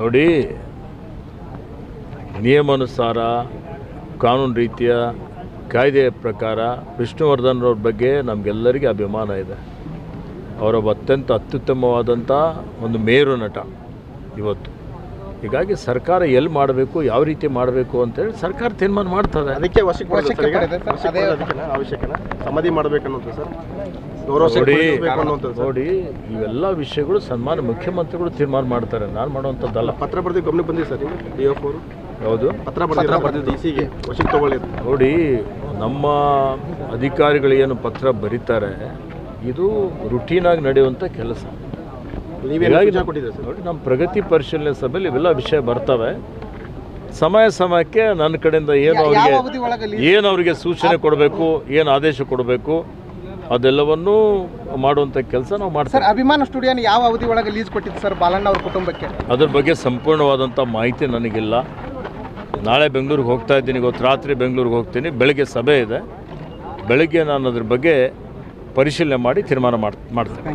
ನೋಡಿ, ನಿಯಮಾನುಸಾರ ಕಾನೂನು ರೀತಿಯ ಕಾಯ್ದೆಯ ಪ್ರಕಾರ ವಿಷ್ಣುವರ್ಧನ್ ಅವ್ರ ಬಗ್ಗೆ ನಮಗೆಲ್ಲರಿಗೆ ಅಭಿಮಾನ ಇದೆ. ಅವರೊಬ್ಬ ಅತ್ಯಂತ ಅತ್ಯುತ್ತಮವಾದಂಥ ಒಂದು ಮೇರು ನಟ ಇವತ್ತು. ಹೀಗಾಗಿ ಸರ್ಕಾರ ಎಲ್ಲಿ ಮಾಡಬೇಕು ಯಾವ ರೀತಿ ಮಾಡಬೇಕು ಅಂತೇಳಿ ಸರ್ಕಾರ ತೀರ್ಮಾನ ಮಾಡ್ತದೆ. ಅದಕ್ಕೆ ಅವಶ್ಯಕನ ಸಮಾಧಿ ಮಾಡಬೇಕನ್ನೋದು ಸರ್. ಗೌರವ ನೋಡಿ ಸರ್. ನೋಡಿ ಇವೆಲ್ಲ ವಿಷಯಗಳು ಸನ್ಮಾನ ಮುಖ್ಯಮಂತ್ರಿಗಳು ತೀರ್ಮಾನ ಮಾಡ್ತಾರೆ. ನಾನು ಮಾಡುವಂಥದ್ದಲ್ಲ. ಪತ್ರ ಬರೆದು ಗಮನ ಬಂದಿದೆ ಸರ್ ಹೌದು ಡಿ ಎಫ್ ಅವರು? ಯಾವುದು ಪತ್ರ ಬರೆದಿದ್ದು ಡಿ ವಶಕ್ಕೆ ತಗೊಳ್ಳಿ ನೋಡಿ ನಮ್ಮ ಅಧಿಕಾರಿಗಳು ಏನು ಪತ್ರ ಬರೀತಾರೆ ಇದು ರುಟೀನಾಗಿ ನಡೆಯುವಂಥ ಕೆಲಸ. ಹೀಗಾಗಿ ಸರ್? ನೋಡಿ ನಮ್ಮ ಪ್ರಗತಿ ಪರಿಶೀಲನೆ ಸಭೆಯಲ್ಲಿ ಇವೆಲ್ಲ ವಿಷಯ ಬರ್ತವೆ. ಸಮಯ ಸಮಯಕ್ಕೆ ನನ್ನ ಕಡೆಯಿಂದ ಏನು ಅವರಿಗೆ ಏನು ಅವರಿಗೆ ಸೂಚನೆ ಕೊಡಬೇಕು ಏನು ಆದೇಶ ಕೊಡಬೇಕು ಅದೆಲ್ಲವನ್ನೂ ಮಾಡುವಂಥ ಕೆಲಸ ನಾವು ಸರ್ ಮಾಡ್ತೀವಿ ಅಭಿಮಾನ ಸ್ಟುಡಿಯೋನ ಯಾವ ಅವಧಿ ಒಳಗೆ ಲೀಸ್ ಕೊಟ್ಟಿದ್ದು ಸರ್ ಬಾಲಣ್ಣ ಅವ್ರ ಕುಟುಂಬಕ್ಕೆ? ಅದ್ರ ಬಗ್ಗೆ ಸಂಪೂರ್ಣವಾದಂಥ ಮಾಹಿತಿ ನನಗಿಲ್ಲ. ನಾಳೆ ಬೆಂಗಳೂರಿಗೆ ಹೋಗ್ತಾ ಇದ್ದೀನಿ ಇವತ್ತು ರಾತ್ರಿ ಬೆಂಗಳೂರಿಗೆ ಹೋಗ್ತೀನಿ. ಬೆಳಗ್ಗೆ ಸಭೆ ಇದೆ. ಬೆಳಗ್ಗೆ ನಾನು ಅದ್ರ ಬಗ್ಗೆ ಪರಿಶೀಲನೆ ಮಾಡಿ ತೀರ್ಮಾನ ಮಾಡ್ ಮಾಡ್ತೇನೆ.